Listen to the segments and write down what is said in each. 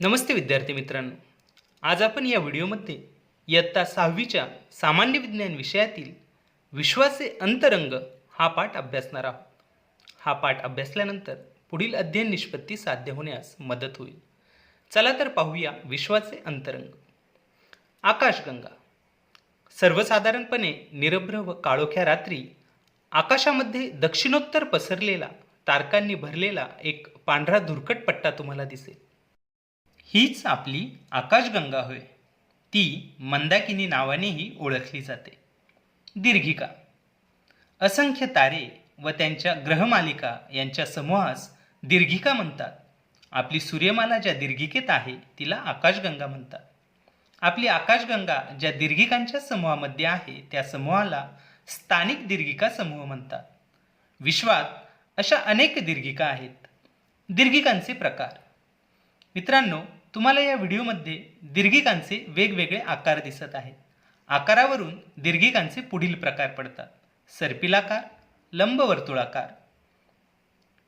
नमस्ते विद्यार्थी मित्रांनो. आज आपण या व्हिडिओमध्ये इयत्ता सहावीच्या सामान्य विज्ञान विषयातील विश्वाचे अंतरंग हा पाठ अभ्यासणार आहोत. हा पाठ अभ्यासल्यानंतर पुढील अध्ययन निष्पत्ती साध्य होण्यास मदत होईल. चला तर पाहूया विश्वाचे अंतरंग. आकाशगंगा. सर्वसाधारणपणे निरभ्र व काळोख्या रात्री आकाशामध्ये दक्षिणोत्तर पसरलेला तारकांनी भरलेला एक पांढरा धुरकट पट्टा तुम्हाला दिसेल. हीच आपली आकाशगंगा होय. ती मंदाकिनी नावानेही ओळखली जाते. दीर्घिका. असंख्य तारे व त्यांच्या ग्रहमालिका यांच्या समूहास दीर्घिका म्हणतात. आपली सूर्यमाला ज्या दीर्घिकेत आहे तिला आकाशगंगा म्हणतात. आपली आकाशगंगा ज्या दीर्घिकांच्या समूहामध्ये आहे त्या समूहाला स्थानिक दीर्घिका समूह म्हणतात. विश्वात अशा अनेक दीर्घिका आहेत. दीर्घिकांचे प्रकार. मित्रांनो तुम्हाला या व्हिडिओमध्ये दीर्घिकांचे वेगवेगळे आकार दिसत आहेत. आकारावरून दीर्घिकांचे पुढील प्रकार पडतात. सर्पिलाकार लंबवर्तुळाकार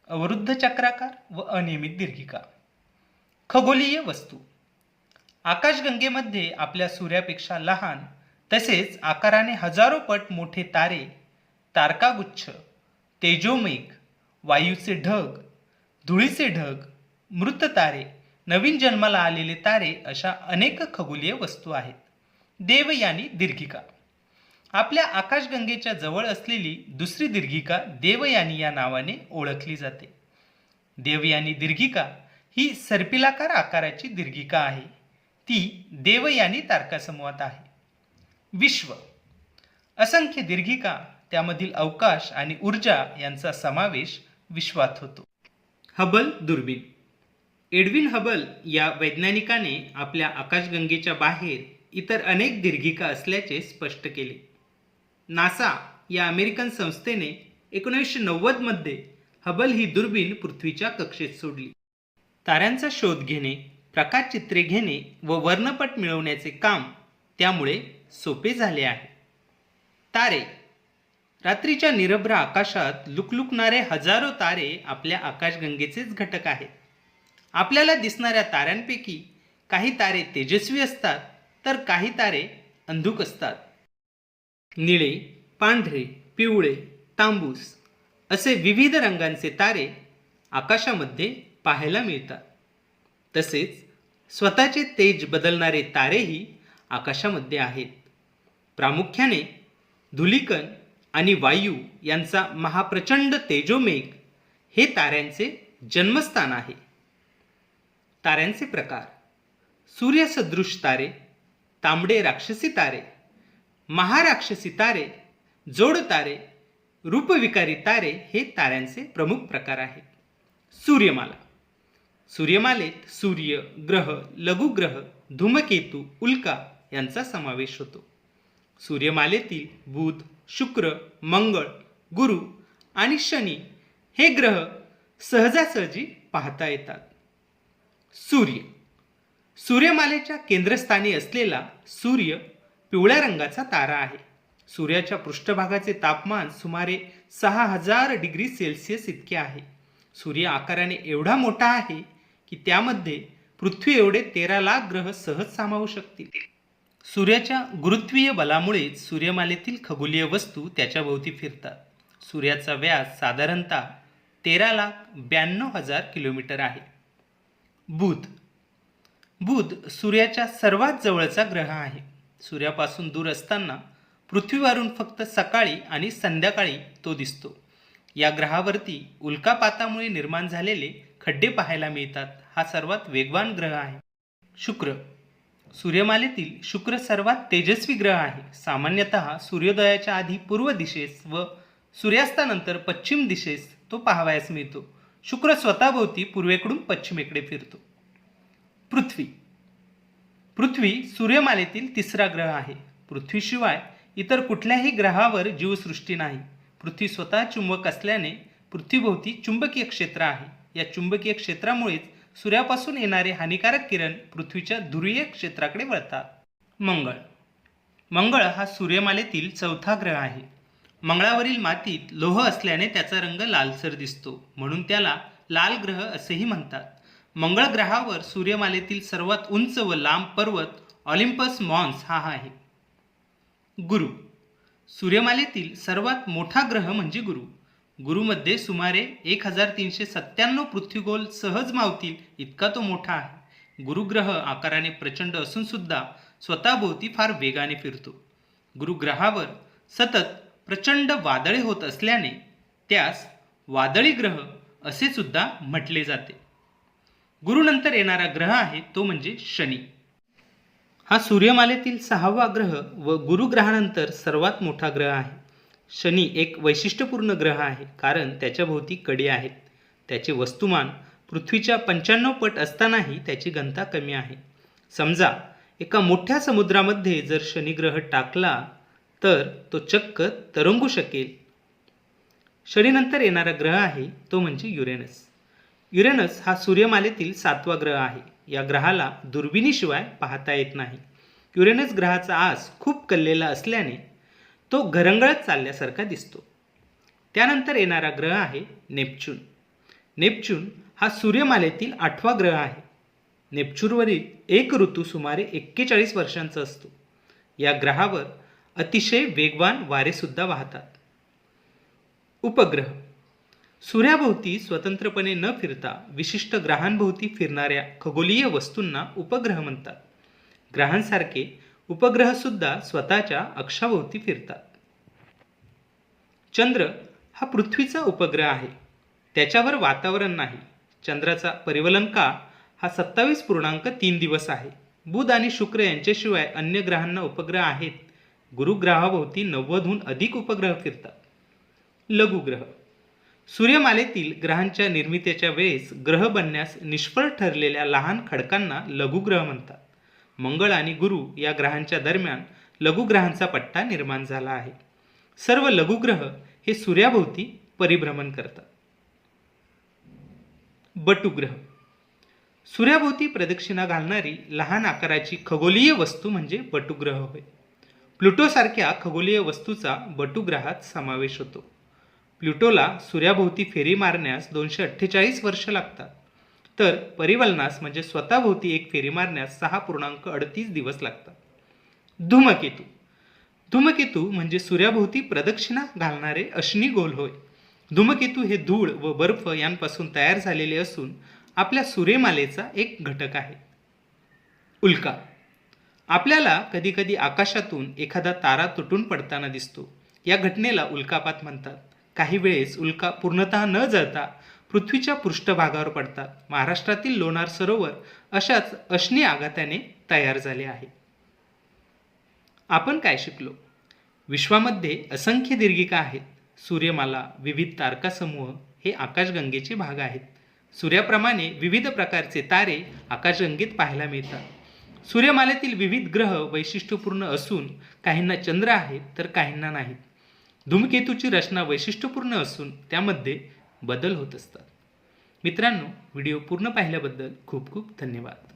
अवरुद्ध चक्राकार व अनियमित दीर्घिका. खगोलीय वस्तू. आकाशगंगेमध्ये आपल्या सूर्यापेक्षा लहान तसेच आकाराने हजारो पट मोठे तारे तारकागुच्छ तेजोमेघ वायूचे ढग धुळीचे ढग मृत तारे नवीन जन्माला आलेले तारे अशा अनेक खगोलीय वस्तू आहेत. देवयानी दीर्घिका. आपल्या आकाशगंगेच्या जवळ असलेली दुसरी दीर्घिका देवयानी या नावाने ओळखली जाते. देवयानी दीर्घिका ही सर्पिलाकार आकाराची दीर्घिका आहे. ती देवयानी तारकासमूहात आहे. विश्व. असंख्य दीर्घिका त्यामधील अवकाश आणि ऊर्जा यांचा समावेश विश्वात होतो. हबल दुर्बीण. एडविन हबल या वैज्ञानिकाने आपल्या आकाशगंगेच्या बाहेर इतर अनेक दीर्घिका असल्याचे स्पष्ट केले. नासा या अमेरिकन संस्थेने एकोणीसशे नव्वदमध्ये हबल ही दुर्बीण पृथ्वीच्या कक्षेत सोडली. ताऱ्यांचा शोध घेणे प्रकाशचित्रे घेणे व वर्णपट मिळवण्याचे काम त्यामुळे सोपे झाले आहे. तारे. रात्रीच्या निरभ्र आकाशात लुकलुकणारे हजारो तारे आपल्या आकाशगंगेचेच घटक आहेत. आपल्याला दिसणाऱ्या ताऱ्यांपैकी काही तारे तेजस्वी असतात तर काही तारे अंधुक असतात. निळे पांढरे पिवळे तांबूस असे विविध रंगांचे तारे आकाशामध्ये पाहायला मिळतात. तसेच स्वतःचे तेज बदलणारे तारेही आकाशामध्ये आहेत. प्रामुख्याने धुलिकन आणि वायू यांचा महाप्रचंड तेजोमेघ हे ताऱ्यांचे जन्मस्थान आहे. ताऱ्यांचे प्रकार. सूर्यसदृश तारे तांबडे राक्षसी तारे महाराक्षसी तारे जोड तारे रूपविकारी तारे हे ताऱ्यांचे प्रमुख प्रकार आहेत. सूर्यमाला. सूर्यमालेत सूर्य ग्रह लघुग्रह धूमकेतू उल्का यांचा समावेश होतो. सूर्यमालेतील बुध शुक्र मंगळ गुरु आणि शनी हे ग्रह सहजासहजी पाहता येतात. सूर्य. सूर्यमालेच्या केंद्रस्थानी असलेला सूर्य पिवळ्या रंगाचा तारा आहे. सूर्याच्या पृष्ठभागाचे तापमान सुमारे सहा हजार डिग्री सेल्सिअस इतके आहे. सूर्य आकाराने एवढा मोठा आहे की त्यामध्ये पृथ्वी एवढे तेरा लाख ग्रह सहज सामावू शकतील. सूर्याच्या गुरुत्वीय बलामुळेच सूर्यमालेतील खगोलीय वस्तू त्याच्या भोवती फिरतात. सूर्याचा व्यास साधारणतः तेरा लाख ब्याण्णव हजार किलोमीटर आहे. बुध. बुध सूर्याच्या सर्वात जवळचा ग्रह आहे. सूर्यापासून दूर असताना पृथ्वीवरून फक्त सकाळी आणि संध्याकाळी तो दिसतो. या ग्रहावरती उल्कापातामुळे निर्माण झालेले खड्डे पाहायला मिळतात. हा सर्वात वेगवान ग्रह आहे. शुक्र. सूर्यमालेतील शुक्र सर्वात तेजस्वी ग्रह आहे. सामान्यतः सूर्योदयाच्या आधी पूर्व दिशेस व सूर्यास्तानंतर पश्चिम दिशेस तो पाहावयास मिळतो. शुक्र स्वतःभोवती पूर्वेकडून पश्चिमेकडे फिरतो. पृथ्वी. पृथ्वी सूर्यमालेतील तिसरा ग्रह आहे. पृथ्वीशिवाय इतर कुठल्याही ग्रहावर जीवसृष्टी नाही. पृथ्वी स्वतः चुंबक असल्याने पृथ्वीभोवती चुंबकीय क्षेत्र आहे. या चुंबकीय क्षेत्रामुळेच सूर्यापासून येणारे हानिकारक किरण पृथ्वीच्या ध्रुवीय क्षेत्राकडे वळतात. मंगळ. मंगळ हा सूर्यमालेतील चौथा ग्रह आहे. मंगळावरील मातीत लोह असल्याने त्याचा रंग लालसर दिसतो. म्हणून त्याला लाल ग्रह असेही म्हणतात. मंगळ ग्रहावर सूर्यमालेतील सर्वात उंच व लांब पर्वत ऑलिम्पस मॉन्स हा आहे. गुरु. सूर्यमालेतील सर्वात मोठा ग्रह म्हणजे गुरु. गुरुमध्ये सुमारे एक हजार तीनशे सत्त्याण्णव पृथ्वीगोल सहज मावतील इतका तो मोठा आहे. गुरुग्रह आकाराने प्रचंड असून सुद्धा स्वतःभोवती फार वेगाने फिरतो. गुरुग्रहावर सतत प्रचंड वादळे होत असल्याने त्यास वादळी ग्रह असे सुद्धा म्हटले जाते. गुरुनंतर येणारा ग्रह आहे तो म्हणजे शनी. हा सूर्यमालेतील सहावा ग्रह व गुरुग्रहानंतर सर्वात मोठा ग्रह आहे. शनी एक वैशिष्ट्यपूर्ण ग्रह आहे कारण त्याच्याभोवती कडी कडे आहेत. त्याचे वस्तुमान पृथ्वीच्या पंच्याण्णव पट असतानाही त्याची घनता कमी आहे. समजा एका मोठ्या समुद्रामध्ये जर शनिग्रह टाकला तर तो चक्क तरंगू शकेल. शनीनंतर येणारा ग्रह आहे तो म्हणजे युरेनस. युरेनस हा सूर्यमालेतील सातवा ग्रह आहे. या ग्रहाला दुर्बिणीशिवाय पाहता येत नाही. युरेनस ग्रहाचा आस खूप कललेला असल्याने तो घरंगळत चालल्यासारखा दिसतो. त्यानंतर येणारा ग्रह आहे नेपच्यून. नेपच्यून हा सूर्यमालेतील आठवा ग्रह आहे. नेपच्यूनवरील एक ऋतू सुमारे एक्केचाळीस वर्षांचा असतो. या ग्रहावर अतिशय वेगवान वारेसुद्धा वाहतात. उपग्रह सूर्याभोवती स्वतंत्रपणे न फिरता विशिष्ट ग्रहांभोवती फिरणाऱ्या खगोलीय वस्तूंना उपग्रह म्हणतात. ग्रहांसारखे उपग्रहसुद्धा स्वतःच्या अक्षाभोवती फिरतात. चंद्र हा पृथ्वीचा उपग्रह आहे. त्याच्यावर वातावरण नाही. चंद्राचा परिवलनका हा सत्तावीस पूर्णांक तीन दिवस आहे. बुध आणि शुक्र यांच्याशिवाय अन्य ग्रहांना उपग्रह आहेत. गुरुग्रहाभोवती नव्वदहून अधिक उपग्रह फिरतात. लघुग्रह. सूर्यमालेतील ग्रहांच्या निर्मितीच्या वेळेस ग्रह बनण्यास निष्फळ ठरलेल्या लहान खडकांना लघुग्रह म्हणतात. मंगळ आणि गुरु या ग्रहांच्या दरम्यान लघुग्रहांचा पट्टा निर्माण झाला आहे. सर्व लघुग्रह हे सूर्याभोवती परिभ्रमण करतात. बटुग्रह. सूर्याभोवती प्रदक्षिणा घालणारी लहान आकाराची खगोलीय वस्तू म्हणजे बटुग्रह होय. प्लुटोसारख्या खगोलीय वस्तूचा बटुग्रहात समावेश होतो. प्लुटोला सूर्याभोवती फेरी मारण्यास दोनशे अठ्ठेचाळीस वर्ष लागतात. तर परिवलनास म्हणजे स्वतःभोवती एक फेरी मारण्यास सहा पूर्णांक अडतीस दिवस लागतात. धूमकेतू. धूमकेतू म्हणजे सूर्याभोवती प्रदक्षिणा घालणारे अश्नी गोल होय. धूमकेतू हे धूळ व बर्फ यांपासून तयार झालेले असून आपल्या सूर्यमालेचा एक घटक आहे. उल्का. आपल्याला कधीकधी आकाशातून एखादा तारा तुटून पडताना दिसतो. या घटनेला उल्कापात म्हणतात. काही वेळेस उल्का पूर्णतः न जळता पृथ्वीच्या पृष्ठभागावर पडतात. महाराष्ट्रातील लोणार सरोवर अशाच अश्नी आघाताने तयार झाले आहे. आपण काय शिकलो? विश्वामध्ये असंख्य दीर्घिका आहेत. सूर्यमाला विविध तारकासमूह हे आकाशगंगेचे भाग आहेत. सूर्याप्रमाणे विविध प्रकारचे तारे आकाशगंगेत पाहायला मिळतात. सूर्यमालेतील विविध ग्रह वैशिष्ट्यपूर्ण असून काहींना चंद्र आहेत तर काहींना नाहीत. धूमकेतूची रचना वैशिष्ट्यपूर्ण असून त्यामध्ये बदल होत असतात. मित्रांनो व्हिडिओ पूर्ण पाहिल्याबद्दल खूप खूप धन्यवाद.